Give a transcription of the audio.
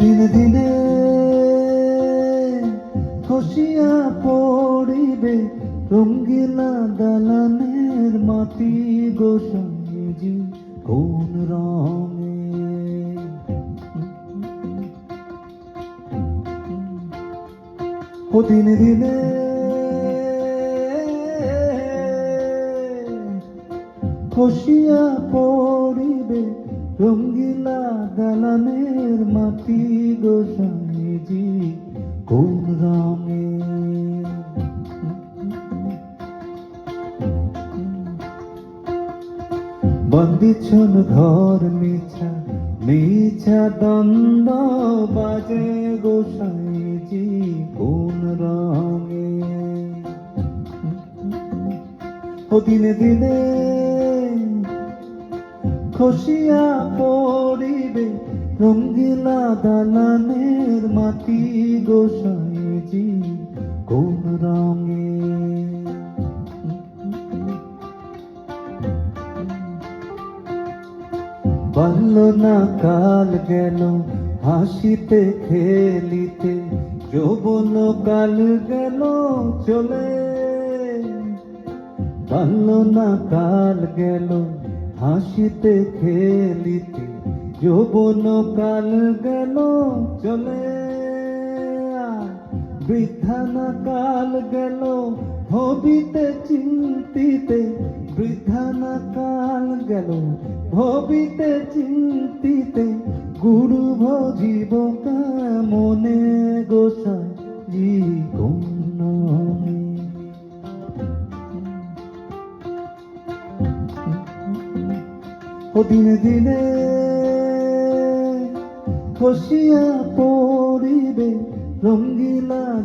দিনে দিনে খসিয়া পড়িবে রঙ্গিলা দালানের মাটি গোসাইজি কোন রঙে? ও দিনে দিনে খসিয়া পড়িবে রঙ্গিলা দালানের মাটি গোসাইজি কোন রঙে? বন্দিছন ঘর মিছা মিছা দ্বন্দ্ব বাজে গোসাইজি কোন রঙে? ও দিনে দিনে খসিয়া পড়িবে, রঙ্গিলা দালানের মাটি গোসাইজি কোন রঙে। বাল্য না কাল গেল, হাসিতে খেলিতে, যৌবন কাল গেল, চলে। বাল্য না কাল গেল হাসিতে খেলিতে যৌবন কাল গেল, চলে বৃদ্ধা না কাল গেল, ভবিতে চিন্তিতে। বৃদ্ধা না কাল গেল, ভবিতে চিন্তিতে। গুরু ভজিব মনে গোসাই ও দিনে দিনে খসিয়া পড়িবে রঙ্গিলা